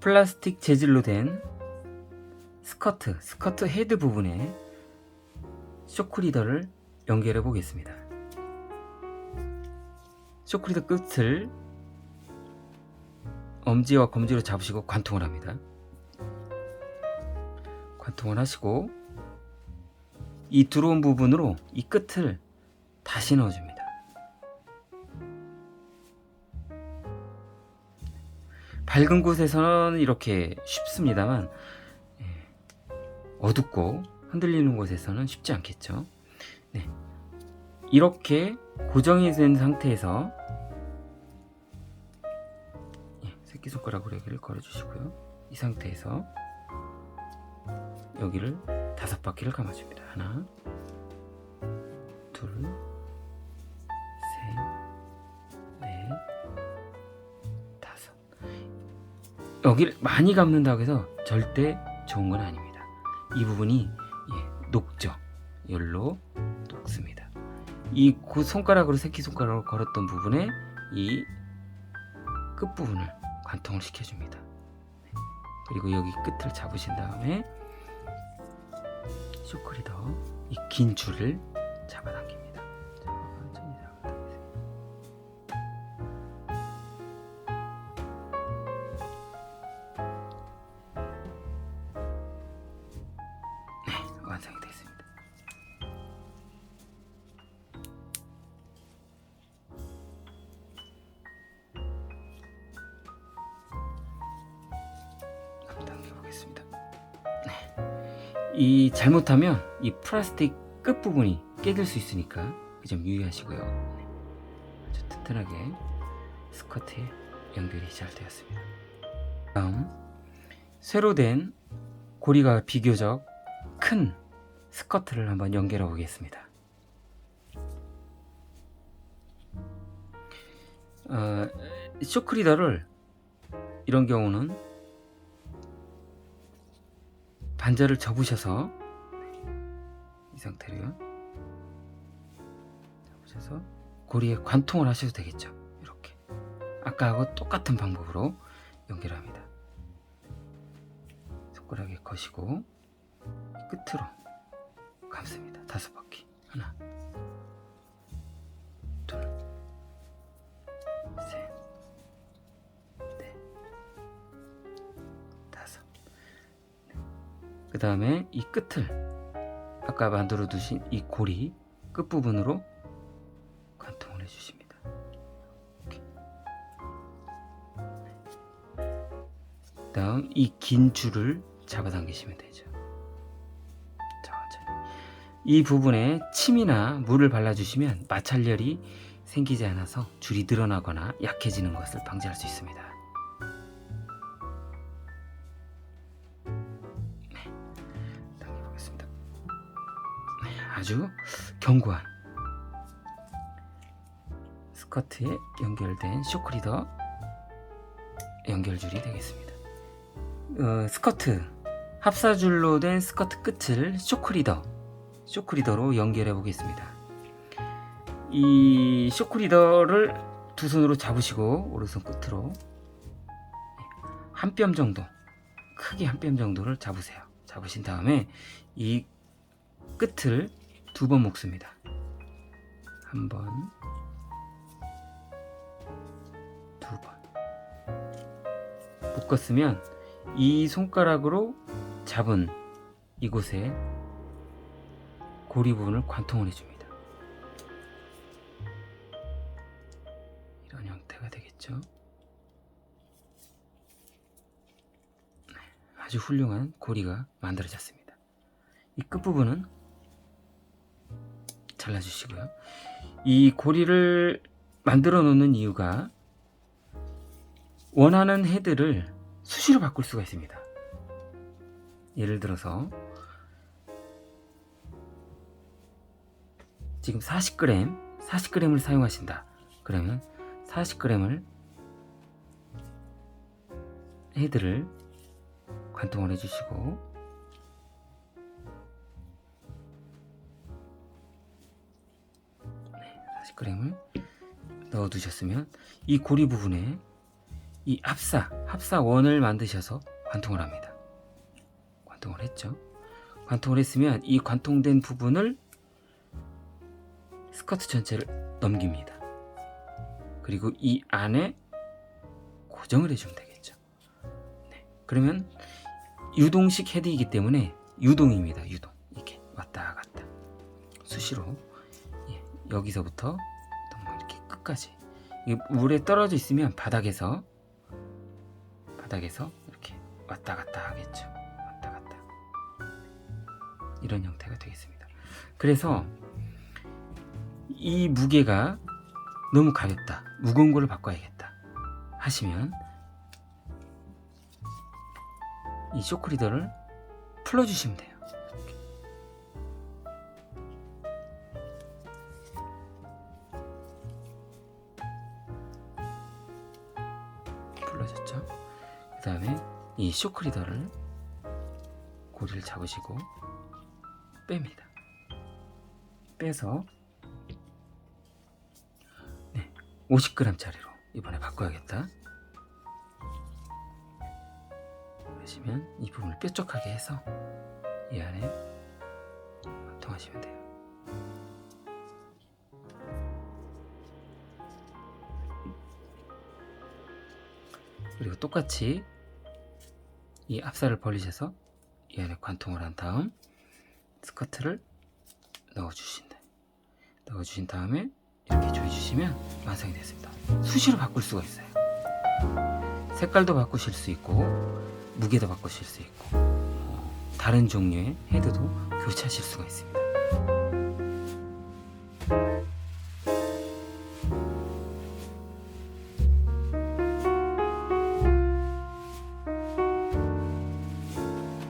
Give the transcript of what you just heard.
플라스틱 재질로 된 스커트, 스커트 헤드 부분에 쇼크 리더를 연결해 보겠습니다. 쇼크 리더 끝을 엄지와 검지로 잡으시고 관통을 합니다. 관통을 하시고 이 들어온 부분으로 이 끝을 다시 넣어줍니다. 밝은 곳에서는 이렇게 쉽습니다만 예, 어둡고 흔들리는 곳에서는 쉽지 않겠죠. 네. 이렇게 고정이 된 상태에서 예, 새끼손가락으로 여기를 걸어주시고요. 이 상태에서 여기를 다섯 바퀴를 감아줍니다. 하나, 둘, 여기를 많이 감는다고 해서 절대 좋은 건 아닙니다. 이 부분이 예, 녹죠. 열로 녹습니다. 이 고- 손가락으로 새끼 손가락으로 걸었던 부분에 이 끝 부분을 관통을 시켜줍니다. 네. 그리고 여기 끝을 잡으신 다음에 쇼크리더 이 긴 줄을 잡아당깁니다. 이 잘못하면 이 플라스틱 끝 부분이 깨질 수 있으니까 그 점 유의하시고요. 네. 아주 튼튼하게 스커트에 연결이 잘 되었습니다. 다음 쇠로 된 고리가 비교적 큰 스커트를 한번 연결해 보겠습니다. 어, 쇼크리더를 이런 경우는 반절을 접으셔서 이 상태로요. 접으셔서 고리에 관통을 하셔도 되겠죠. 이렇게 아까하고 똑같은 방법으로 연결합니다. 손가락에 거시고 끝으로 감습니다. 다섯 바퀴 하나, 다음에 이 끝을 아까 만들어 두신 이 고리 끝부분으로 관통을 해주십니다. 다음 이 긴 줄을 잡아당기시면 되죠. 천천히. 이 부분에 침이나 물을 발라주시면 마찰열이 생기지 않아서 줄이 늘어나거나 약해지는 것을 방지할 수 있습니다. 아주 견고한 스커트에 연결된 쇼크리더 연결줄이 되겠습니다. 어, 스커트 합사줄로 된 스커트 끝을 쇼크리더 쇼크리더로 연결해 보겠습니다. 이 쇼크리더를 두 손으로 잡으시고 오른손 끝으로 한 뼘 정도 크게 한 뼘 정도를 잡으세요. 잡으신 다음에 이 끝을 두 번 묶습니다. 한 번, 두 번. 묶었으면 이 손가락으로 잡은 이곳에 고리 부분을 관통을 해줍니다. 이런 형태가 되겠죠. 네, 아주 훌륭한 고리가 만들어졌습니다. 이 끝부분은 잘라주시고요. 이 고리를 만들어 놓는 이유가 원하는 헤드를 수시로 바꿀 수가 있습니다. 예를 들어서 지금 40g, 40g을 사용하신다. 그러면 40g을 헤드를 관통을 해주시고 40g을 넣어 두셨으면 이 고리 부분에 이 합사, 합사 원을 만드셔서 관통을 합니다. 관통을 했죠. 관통을 했으면 이 관통된 부분을 스커트 전체를 넘깁니다. 그리고 이 안에 고정을 해주면 되겠죠. 네. 그러면 유동식 헤드이기 때문에 유동입니다. 유동. 이렇게 왔다 갔다. 수시로 예, 여기서부터 끝까지 이 물에 떨어져 있으면 바닥에서 바닥에서 이렇게 왔다 갔다 하겠죠. 왔다 갔다. 이런 형태가 되겠습니다. 그래서 이 무게가 너무 가볍다. 무거운 거를 바꿔야겠다. 하시면 이 쇼크리더를 풀어주시면 돼요. 풀어졌죠? 그 다음에 이 쇼크 리더를 고리를 잡으시고 뺍니다. 빼서 네, 50g짜리로 이번에 바꿔야겠다. 그러시면 이 부분을 뾰족하게 해서 이 안에 통하시면 돼요. 그리고 똑같이 이 앞살을 벌리셔서 이 안에 관통을 한 다음 스커트를 넣어주신다. 넣어주신 다음에 이렇게 조여주시면 완성이 됐습니다. 수시로 바꿀 수가 있어요. 색깔도 바꾸실 수 있고 무게도 바꾸실 수 있고 어, 다른 종류의 헤드도 교체하실 수가 있습니다.